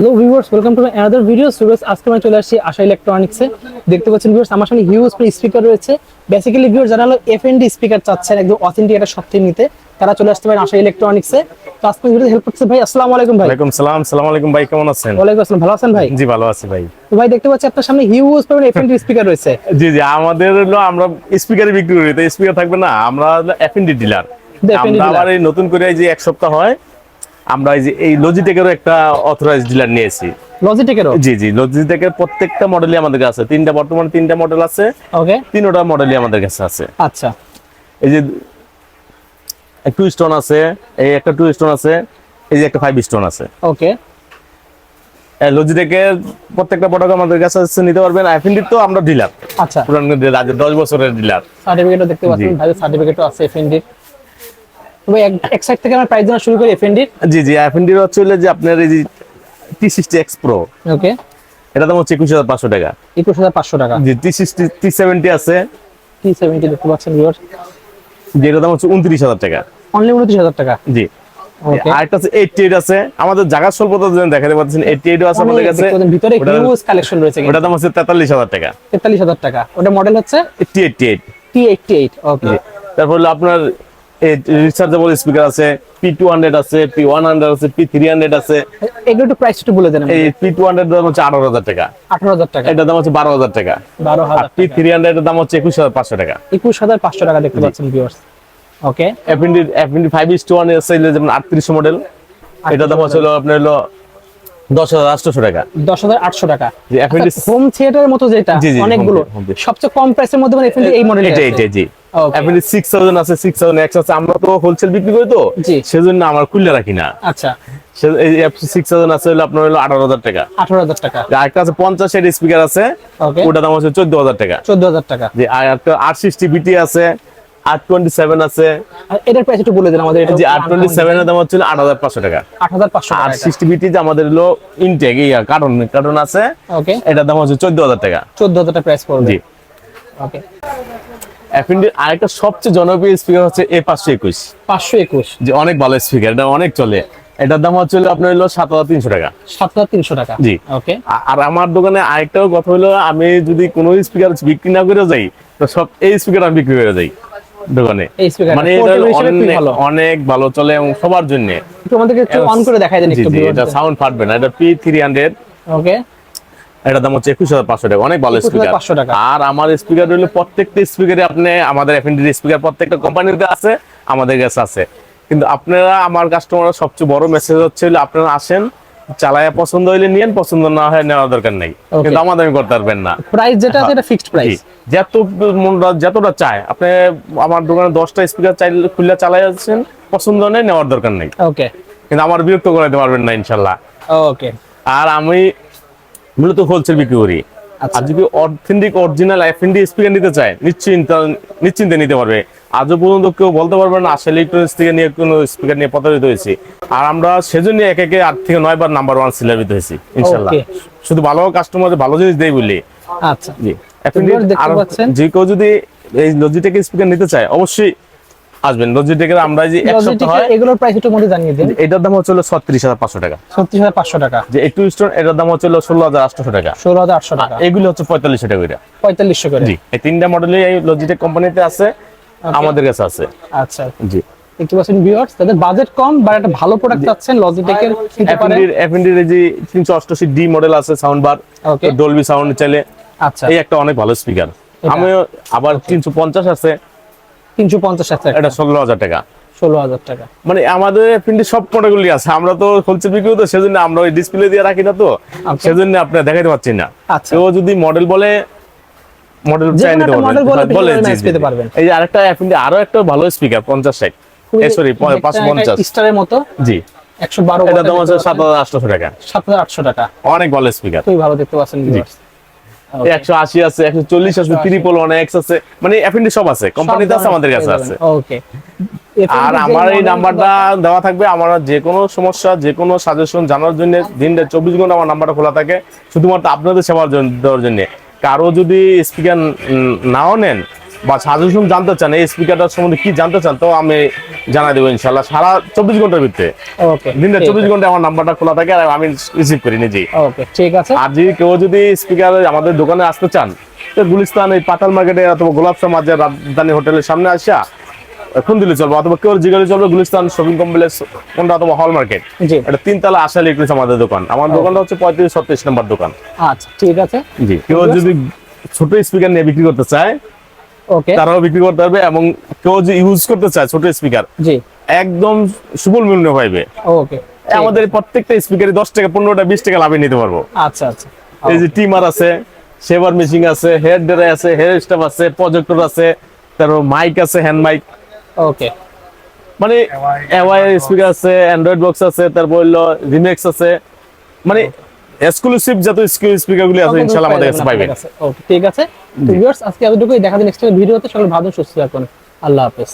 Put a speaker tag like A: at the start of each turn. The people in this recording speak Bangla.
A: Hello viewers welcome to another video Suraj আজকে আমরা চলে আসছি আশা ইলেকট্রনিক্সে দেখতে পাচ্ছেন ভিউয়ার্স আমার সামনে হিউজ স্পিকার রয়েছে। বেসিক্যালি ভিউয়ার্স যারা হলো এফএনডি স্পিকার চাচ্ছেন একদম অথেন্টিক একটা সত্যি নিতে তারা চলে আসতে পারেন আশা ইলেকট্রনিক্সে তো আজকে ভিডিওতে হেল্প করছে ভাই আসসালামু আলাইকুম ভাই।
B: ওয়ালাইকুম সালাম সালাম আলাইকুম ভাই কেমন আছেন?
A: ওয়ালাইকুম আসসালাম ভালো আছেন ভাই?
B: জি ভালো আছি ভাই।
A: তো ভাই দেখতে পাচ্ছি আপনার সামনে হিউজ পরিমাণে এফএনডি স্পিকার রয়েছে।
B: জি জি আমাদের হলো আমরা স্পিকারে বিক্রি করি তো স্পিকার থাকবে না আমরা এফএনডি ডিলার
A: The F&D
B: আমরা আবার এই নতুন করে এই যে এক সপ্তাহ হয় আমরা এই যে এই লজিটেকেরও একটা অথরাইজ ডিলার নিয়েছি।
A: লজিটেকেরও
B: জি জি লজিটেকের প্রত্যেকটা মডেলই আমাদের কাছে আছে। তিনটা বর্তমানে তিনটা মডেল আছে।
A: ওকে
B: তিনটা মডেলই আমাদের কাছে আছে।
A: আচ্ছা।
B: এই যে টু স্টোন আছে এই একটা টু স্টোন আছে এই যে একটা ফাইভ স্টোন আছে।
A: ওকে
B: লজিটেকের প্রত্যেকটা প্রোডাক্ট আমাদের কাছে আছে, নিতে পারবেন। এফএনডি তো আমরা ডিলার
A: আচ্ছা।
B: পুরান ডিলার দশ বছরের ডিলার
A: সার্টিফিকেটও দেখতে পাচ্ছেন। ভাই সার্টিফিকেটও আছে এফএনডি তো এক- এক সাইড থেকে আমরা প্রাইস জানা শুরু করি এফএনডি
B: জি জি এফএনডি হচ্ছে যে আপনার এই যে T sixty X pro
A: okay
B: এটা দাম হচ্ছে একুশ হাজার পাঁচশো টাকা।
A: একুশ হাজার পাঁচশো টাকা।
B: জি টি সিক্সটি টি সেভেন্টি আছে।
A: টি সেভেন্টি দেখতে পাচ্ছেন ভিউয়ার্স
B: যেটার দাম হচ্ছে উনত্রিশ হাজার টাকা।
A: অনলি উনত্রিশ হাজার টাকা?
B: জি। আরেকটা আছে এইটটি এইট আছে। আমাদের জায়গা স্বল্পতা জন্য দেখাতে পাচ্ছেন এইটটি এইট আছে আমাদের কাছে।
A: ভিতরে
B: ওটার-
A: হিউজ কালেকশন রয়েছে
B: দাম হচ্ছে তেতাল্লিশ হাজার টাকা।
A: তেতাল্লিশ হাজার টাকা। ওটা মডেল হচ্ছে?
B: Eighty eight
A: T eighty eight okay
B: তারপর হলো আপনার রিচার্জেবল স্পিকার আছে পি টু হান্ড্রেড আছে পি ওয়ান হান্ড্রেড আছে পি থ্রি হান্ড্রেড আছে।
A: এগুলো একটু প্রাইস একটু বলে দেন
B: এই পি টু হান্ড্রেড দাম হচ্ছে আঠারো হাজার টাকা।
A: আঠারো হাজার টাকা।
B: এটার দাম হচ্ছে বারো হাজার টাকা।
A: বারো হাজার
B: পি থ্রি হান্ড্রেড দাম হচ্ছে একুশ হাজার পাঁচশো টাকা।
A: একুশ হাজার পাঁচশো টাকা দেখতে পাচ্ছেন viewers okay
B: five is two one আছে এই যেমন আটত্রিশশো মডেল এটা দাম হচ্ছে আপনার হলো দশ হাজার আটশোশো টাকা।
A: দশ হাজার আটশো টাকা। হোম থিয়েটারের মতো যেটা অনেকগুলো। সবচেয়ে কম প্রাইসের মধ্যে মানে এই মডেল
B: এটা এটা জি। সিক্স থাউজেন্ড আছে সিক্স থাউজেন্ড এক্স আছে আমরা তো হোলসেল বিক্রি করি তো সেজন্য আমার খুললে রাখি না।
A: আচ্ছা।
B: এই সিক্স থাউজেন্ড আছে হলো আপনার হলো আঠারো হাজার টাকা।
A: আঠারো হাজার টাকা।
B: আরেকটা আছে পঞ্চাশ এর স্পিকার আছে ওটা দাম চোদ্দ হাজার টাকা।
A: চোদ্দ হাজার টাকা।
B: যে আর একটা আর সিক্সটি বিটি আছে টোয়েন্টি সেভেন আছে।
A: এটার প্রাইস একটু বলে দেন আমাদের
B: যে আর টোয়েন্টি সেভেনের দাম হচ্ছে আট হাজার পাঁচশো টাকা।
A: আট হাজার পাঁচশো
B: আর সিক্সটি বিটি যে আমাদের হলো ইনটেক ইয়া কার্টন কার্টন আছে
A: ওকে
B: এটার দাম হচ্ছে চোদ্দ হাজার টাকা।
A: চোদ্দ হাজার টাকা প্রাইস পড়বে।
B: জি।
A: ওকে
B: এফএনডি আরেকটা সবচেয়ে জনপ্রিয় স্পিকার হচ্ছে এ পাঁচশো একুশ।
A: পাঁচশো একুশ।
B: যে অনেক ভালো স্পিকার এটা অনেক চলে। এটার দাম হচ্ছে আপনার হলো সাত হাজার তিনশো টাকা।
A: সাত হাজার তিনশো টাকা।
B: জি।
A: ওকে
B: আর আমার দোকানে আরেকটাও কথা হলো আমি যদি কোনো স্পিকার বিক্রি না করে যাই তো সব এই স্পিকার আমি বিক্রি করে যাই দোকানে। মানে অনেক
A: ভালো।
B: চলে এবং সবার জন্য।
A: আমাদেরকে একটু অন করে দেখাই দেন একটু
B: এটা সাউন্ড ফাটবে না এটা পি থ্রি হান্ড্রেড
A: ওকে
B: এটার দাম হচ্ছে একুশ হাজার পাঁচশো টাকা। অনেক ভালো
A: 21,500
B: স্পিকার
A: টাকা।
B: আর আমার স্পিকার হলো প্রত্যেকটা স্পিকারে আপনি আমাদের এফএনডি স্পিকার প্রত্যেকটা কোম্পানিতে আছে আমাদের কাছে আছে। কিন্তু আপনারা আমার কাস্টমার সবচেয়ে বড় মেসেজ হচ্ছে হলো আপনারা আসেন চালায়া পছন্দ হইলে নিয়েন পছন্দ না হয় নেওয়ার দরকার নেই। কিন্তু আমাদের করতে পারবেন না।
A: প্রাইস যেটা এটা ফিক্সড প্রাইস
B: যত মনটা যতটা চায় আপনি আমার দোকানে দশটা স্পিকার চাইলে খুললে চালাই যাচ্ছেন পছন্দ নেই নেওয়ার দরকার নেই।
A: ওকে
B: কিন্তু আমার বিরক্ত করাতে পারবেন না ইনশাল্লাহ।
A: ওকে
B: আর আমি মূলত হোলসেল বিক্রি করি।
A: আচ্ছা।
B: আর যদি অথেন্টিক অরিজিনাল এফএনডি স্পিকার নিতে চায় নিশ্চিন্ত নিশ্চিন্তে নিতে পারবে। আজও পর্যন্ত কেউ বলতে পারবে না আসলে ইলেকট্রনিক্স থেকে নিয়ে কোনো স্পিকার নিয়ে প্রতারিত হয়েছি। আর আমরা সেজন্য এক একে আট থেকে নয় বার নাম্বার ওয়ান সিলেবিত হয়েছি ইনশাল্লাহ। শুধু ভালো কাস্টমার ভালো জিনিস দেই বলি।
A: আচ্ছা।
B: জি।
A: দেখতে
B: আর। যে কেউ যদি এই লজিটেক স্পিকার নিতে চায় অবশ্যই আসবেন। লজিটেকের আমরা যে এক সপ্তাহ হয়
A: এগুলোর প্রাইস একটু মধ্যে জানিয়ে দিন।
B: এটার দাম হচ্ছে ছত্রিশ হাজার পাঁচশো টাকা।
A: ছত্রিশ হাজার পাঁচশো টাকা।
B: যে একটু স্টোন এটার দাম হচ্ছে ষোলো হাজার আটশো টাকা।
A: ষোলো হাজার আটশো টাকা।
B: এগুলো হচ্ছে পঁয়তাল্লিশশো টাকা করে।
A: পঁয়তাল্লিশশো করে।
B: জি এই তিনটা মডেলই এই লজিটেক কোম্পানিতে আছে আমাদের কাছে আছে।
A: আচ্ছা।
B: জি।
A: দেখতে পাচ্ছেন ভিউয়ার্স তাদের বাজেট কম বাট একটা ভালো প্রোডাক্ট চাচ্ছেন লজিটেকের নিতে পারেন
B: এফএনডির এফএনডির এই যে তিনশো অষ্টআশি ডি মডেল আছে সাউন্ড বার. ডলবি সাউন্ড চাইলে।
A: আচ্ছা।
B: এই একটা অনেক ভালো স্পিকার আমি আবার তিনশো পঞ্চাশ আছে।
A: তিনশো পঞ্চাশ আছে
B: এটা ষোলো হাজার টাকা।
A: ষোলো হাজার টাকা।
B: মানে আমাদের এফএনডি সব প্রোডাক্টগুলি আছে আমরা তো হোলসেল বিক্রি তো সেজন্য আমরা ওই ডিসপ্লে দিয়ে রাখি না তো। সেজন্য আপনি দেখাইতে পাচ্ছি না। যদি মডেল বলে মডেল চাই নিতে
A: একটা model বলে
B: পারবেন। বলে
A: আপনি
B: জি,
A: match
B: জি,
A: পেতে পারবেন।
B: এই যে আরেকটা এফএনডি আরও একটা ভালো স্পিকার পঞ্চাশ ষাট। সরি পাঁচশো পঞ্চাশ
A: স্টারের মতো।
B: জি।
A: একশো বারো
B: এটা দাম হচ্ছে সাত হাজার আটশো টাকা।
A: সাত হাজার আটশো টাকা।
B: অনেক ভালো স্পিকার
A: খুবই ভালো দেখতে পাচ্ছেন viewers।
B: একশো আশি আছে একশো চল্লিশ আছে ত্রিপল ওয়ান এক্স আছে। মানে অ্যাফিনিটি সব আছে। কোম্পানিতে আছে আমাদের কাছে আছে।
A: ওকে
B: আর আমার এই নাম্বারটা দেওয়া থাকবে আমার যে কোনো সমস্যা যে কোনো সাজেশন জানার জন্য দিনটা চব্বিশ ঘণ্টা আমার নাম্বারটা খোলা থাকে শুধুমাত্র আপনাদের সেবার জন্য দেওয়ার জন্য। কারও যদি স্পিকার নাও নেন বা সাজেশন জানতে চান এই স্পিকারটার সম্বন্ধে কি জানতে চান তো আমি জানাই দেবো ইনশাল্লাহ সারা চব্বিশ ঘণ্টার ভিতরে।
A: ওকে
B: দিনে চব্বিশ ঘণ্টা আমার নাম্বারটা খোলা থাকে আর আমি রিসিভ করি নিজেই।
A: ওকে ঠিক আছে।
B: আর যদি কেউ যদি স্পিকার আমাদের দোকানে আসতে চান তো গুলিস্তান এই পাতাল মার্কেটে অথবা গোলাপশা মাঝে রাজধানী হোটেলের সামনে আসা এখন দিলে চলবে অথবা কেউ জিজ্ঞাসা চলবে গুলিস্তান শপিং কমপ্লেক্স কোনটা অথবা হল মার্কেট এটা তিনতলা আশা ইলেকট্রিক্স আমাদের দোকান। আমার দোকানটা হচ্ছে পঁয়ত্রিশ ছত্রিশ নম্বর দোকান।
A: আচ্ছা ঠিক আছে।
B: জি কেউ যদি ছোট স্পিকার নিয়ে বিক্রি করতে চায় তারাও বিক্রি করতে পারবে এবং কেউ যদি ইউজ করতে চায় ছোট স্পিকার
A: জি।
B: একদম সুবল মূল্য পাইবে।
A: ওকে
B: আমাদের প্রত্যেকটা স্পিকারে দশ টাকা পনেরোটা বিশ টাকা লাভে নিতে পারব।
A: আচ্ছা আচ্ছা।
B: এই যে টিমার আছে সেভার মেশিন আছে হেয়ার ড্রাই আছে হেয়ার স্টাফ আছে প্রজেক্টর আছে তারপর মাইক আছে হ্যান্ড মাইক
A: ওকে
B: মানে এওয়াই স্পিকার আছে অ্যান্ড্রয়েড বক্স আছে তারপর হলো রিমেক্স আছে। মানে এক্সক্লুসিভ যত স্পিকার গুলি আছে ইনশাআল্লাহ আমাদের কাছে পাবেন
A: ওকে ঠিক আছে? তো ভিউয়ার্স আজকে এতটুকুই। দেখা দিন নেক্সট ভিডিওতে। সকলে ভালো সুস্থ থাকুন। আল্লাহ হাফেজ।